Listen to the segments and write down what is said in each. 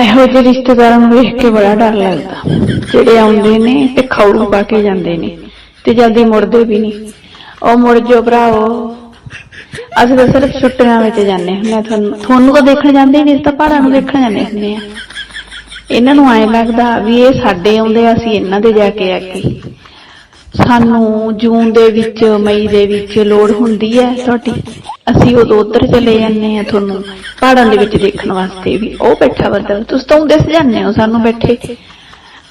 ਇਹੋ ਜਿਹੇ ਰਿਸ਼ਤੇਦਾਰਾਂ ਨੂੰ ਵੇਖ ਕੇ ਬੜਾ ਡਰ ਲੱਗਦਾ। ਜਿਹੜੇ ਆਉਂਦੇ ਨੇ ਤੇ ਖੌਰੂ ਪਾ ਕੇ ਜਾਂਦੇ ਨੇ ਤੇ ਜਲਦੀ ਮੁੜਦੇ ਵੀ ਨਹੀਂ। ਉਹ ਮੁੜ ਜੋ ਭਰਾਵੋ। ਅਸੀਂ ਤਾਂ ਸਿਰਫ ਛੁੱਟੀਆਂ ਵਿੱਚ ਜਾਂਦੇ ਹੁੰਦੇ ਤੁਹਾਨੂੰ ਤੁਹਾਨੂੰ ਤਾਂ ਦੇਖਣ ਜਾਂਦੇ ਹੀ ਨਹੀਂ ਤਾਂ ਪਹਾੜਾਂ ਨੂੰ ਦੇਖਣ ਜਾਂਦੇ ਹੁੰਦੇ ਆ ਇਹਨਾਂ ਨੂੰ ਐਂ ਲੱਗਦਾ ਵੀ ਇਹ ਸਾਡੇ ਆਉਂਦੇ ਆ, ਅਸੀਂ ਇਹਨਾਂ ਦੇ ਜਾ ਕੇ ਆ ਕੇ ਸਾਨੂੰ ਜੂਨ ਦੇ ਵਿੱਚ ਮਈ ਦੇ ਵਿੱਚ ਲੋੜ ਹੁੰਦੀ ਹੈ ਤੁਹਾਡੀ। ਅਸੀਂ ਉਦੋਂ ਉੱਧਰ ਚਲੇ ਜਾਂਦੇ ਆ ਤੁਹਾਨੂੰ ਪਹਾੜਾਂ ਦੇ ਵਿੱਚ ਦੇਖਣ ਵਾਸਤੇ ਵੀ। ਉਹ ਬੈਠਾ ਬੱਦਲ ਤੁਸੀਂ ਤਾਂ ਦਿਸ ਜਾਂਦੇ ਹੋ ਸਾਨੂੰ ਬੈਠੇ।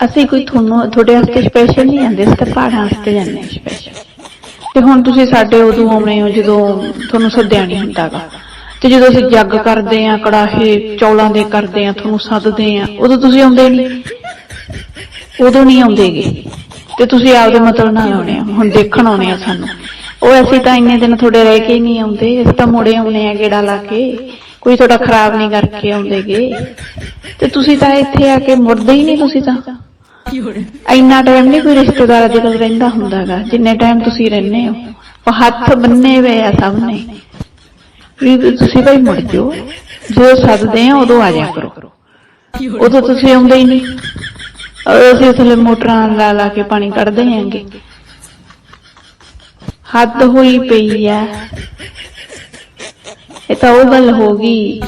ਅਸੀਂ ਕੋਈ ਤੁਹਾਨੂੰ, ਤੁਹਾਡੇ ਵਾਸਤੇ ਸਪੈਸ਼ਲ ਨਹੀਂ ਜਾਂਦੇ ਅਸੀਂ ਤਾਂ ਪਹਾੜਾਂ ਵਾਸਤੇ ਜਾਂਦੇ ਹਾਂ ਸਪੈਸ਼ਲ ਤੇ ਹੁਣ ਤੁਸੀਂ ਸਾਡੇ ਉਦੋਂ ਆਉਣੇ ਹੋ, ਜਦੋਂ ਤੁਹਾਨੂੰ ਸੱਦਿਆ ਨਹੀਂ ਹੁੰਦਾਗਾ। ਤੇ ਜਦੋਂ ਅਸੀਂ ਜੱਗ ਕਰਦੇ ਆ ਕੜਾਹੇ, ਚੌਲਾਂ ਦੇ ਕਰਦੇ ਆ ਤੁਹਾਨੂੰ ਸੱਦਦੇ ਆ ਉਦੋਂ ਤੁਸੀਂ ਆਉਂਦੇ ਨਹੀਂ। ਉਦੋਂ ਨਹੀਂ ਆਉਂਦੇਗੇ। ਤੇ ਤੁਸੀਂ ਆਪਦੇ ਮਤਲਬ ਨਾਲ ਆਉਣੇ ਆ ਹੁਣ ਦੇਖਣ ਆਉਣੇ ਆ ਸਾਨੂੰ। ਉਹ ਅਸੀਂ ਤਾਂ ਇੰਨੇ ਦਿਨ ਤੁਹਾਡੇ ਰਹਿ ਕੇ ਨਹੀਂ ਆਉਂਦੇ, ਅਸੀਂ ਤਾਂ ਮੁੜੇ ਆਉਣੇ ਆ ਗੇੜਾ ਲਾ ਕੇ। ਕੋਈ ਤੁਹਾਡਾ ਖਰਾਬ ਨਹੀਂ ਕਰਕੇ ਆਉਂਦੇਗੇ। ਤੇ ਤੁਸੀਂ ਤਾਂ ਇੱਥੇ ਆ ਕੇ ਮੁੜਦੇ ਹੀ ਨਹੀਂ ਤੁਸੀਂ ਤਾਂ। ਇੰਨਾ ਟਾਈਮ ਨਹੀਂ ਕੋਈ ਰਿਸ਼ਤੇਦਾਰ ਦੇ ਕੋਲ ਰਹਿੰਦਾ ਹੁੰਦਾਗਾ, ਜਿੰਨੇ ਟਾਈਮ ਤੁਸੀਂ ਰਹਿੰਦੇ ਹੋ। ਉਹ ਹੱਥ ਬੰਨੇ ਹੋਏ ਆ ਸਭ ਨੇ। ਵੀ ਤੁਸੀਂ ਭਾਈ ਮੁੜ ਜਾਓ ਜਦੋਂ ਸੱਦਦੇ ਆ ਉਦੋਂ ਆ ਜਾ ਕਰੋ। ਉਦੋਂ ਤੁਸੀਂ ਆਉਂਦੇ ਹੀ ਨਹੀਂ। ਔਰ ਅਸੀਂ ਇਸਲੇ ਮੋਟਰਾਂ ਲਾ ਲਾ ਕੇ ਪਾਣੀ ਕੱਢਦੇ ਆਂਗੇ ਹੱਦ ਹੋਈ ਪਈ ਆ ਇਹ ਤਾਂ ਉਹ ਗੱਲ ਹੋ ਗਈ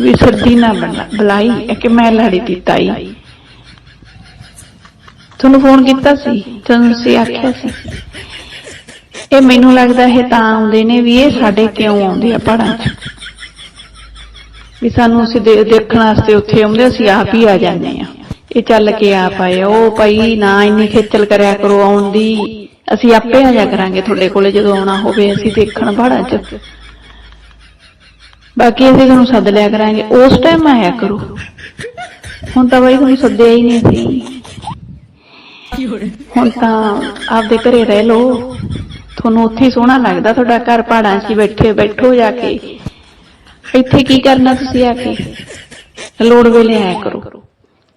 ਵੀ ਸਰਦੀ ਨਾ ਬੁਲਾਈ ਕਿ ਮੈਂ ਲੜੀ ਦੀ ਤਾਈ। ਤੁਹਾਨੂੰ ਫੋਨ ਕੀਤਾ ਸੀ? ਤੁਹਾਨੂੰ ਸੀ ਆਖਿਆ ਸੀ? ਇਹ ਮੈਨੂੰ ਲੱਗਦਾ ਇਹ ਤਾਂ ਆਉਂਦੇ ਨੇ ਵੀ ਇਹ ਸਾਡੇ ਕਿਉਂ ਆਉਂਦੇ ਆ ਪਹਾੜਾਂ 'ਚ? ਵੀ ਸਾਨੂੰ ਅਸੀਂ ਦੇਖਣ ਵਾਸਤੇ ਉੱਥੇ ਆਉਂਦੇ, ਅਸੀਂ ਆਪ ਹੀ ਆ ਜਾਂਦੇ ਆ। ਇਹ ਚੱਲ ਕੇ ਆਪ ਆਏ ਉਹ ਭਾਈ ਨਾ ਇੰਨੀ ਖੇਚਲ ਕਰਿਆ ਕਰੋ ਆਉਣ ਦੀ ਅਸੀਂ ਆਪੇ ਆ ਜਾ ਕਰਾਂਗੇ ਤੁਹਾਡੇ ਕੋਲੇ ਜਦੋਂ ਆਉਣਾ ਹੋਵੇ, ਅਸੀਂ ਦੇਖਣ ਪਹਾੜਾਂ 'ਚ। ਬਾਕੀ ਅਸੀਂ ਤੁਹਾਨੂੰ ਸੱਦ ਲਿਆ ਕਰਾਂਗੇ, ਉਸ ਟਾਈਮ ਆਇਆ ਕਰੋ। ਹੁਣ ਤਾਂ ਬਾਈ ਤੁਹਾਨੂੰ ਸੱਦਿਆ ਹੀ ਨਹੀਂ ਸੀ ਹੁਣ ਤਾਂ ਆਪਦੇ ਘਰੇ ਰਹਿ ਲਓ। ਤੁਹਾਨੂੰ ਉੱਥੇ ਹੀ ਸੋਹਣਾ ਲੱਗਦਾ, ਤੁਹਾਡਾ ਘਰ ਪਹਾੜਾਂ 'ਚ ਹੀ ਬੈਠੇ, ਬੈਠੋ ਜਾ ਕੇ। ਇੱਥੇ ਕੀ ਕਰਨਾ ਤੁਸੀਂ ਆ ਕੇ? ਲੋੜ ਵੇਲੇ ਆਇਆ ਕਰੋ।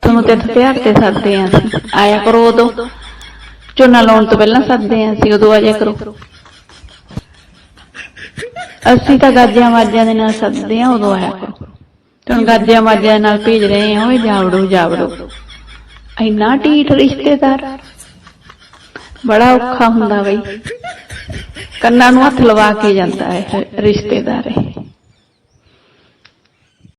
ਤੁਹਾਨੂੰ ਤੇ ਤਿਆਰ ਤੇ ਸੱਦਦੇ ਆਂ ਆਇਆ ਕਰੋ ਉਦੋਂ। ਝੋਨਾ ਲਾਉਣ ਤੋਂ ਪਹਿਲਾਂ ਸੱਦਦੇ ਆਂ ਅਸੀਂ, ਉਦੋਂ ਆ ਜਾਇਆ ਕਰੋ। ਅਸੀਂ ਤਾਂ ਗਾਜਿਆਂ ਮਾਜਿਆਂ ਦੇ ਨਾਲ ਸੱਦਦੇ ਆਂ ਉਦੋਂ ਆਇਆ ਕਰੋ। ਤੁਹਾਨੂੰ ਗਾਜਿਆਂ ਵਾਜਿਆਂ ਨਾਲ ਭੇਜ ਰਹੇ ਹਾਂ ਓਏ ਜਾਵੜੋ ਜਾਵੜੋ। ਇੰਨਾ ਢੀਠ ਰਿਸ਼ਤੇਦਾਰ। ਬੜਾ ਔਖਾ ਹੁੰਦਾ ਬਈ। ਕੰਨਾਂ ਨੂੰ ਹੱਥ ਲਵਾ ਕੇ ਜਾਂਦਾ ਹੈ ਰਿਸ਼ਤੇਦਾਰ ਇਹ।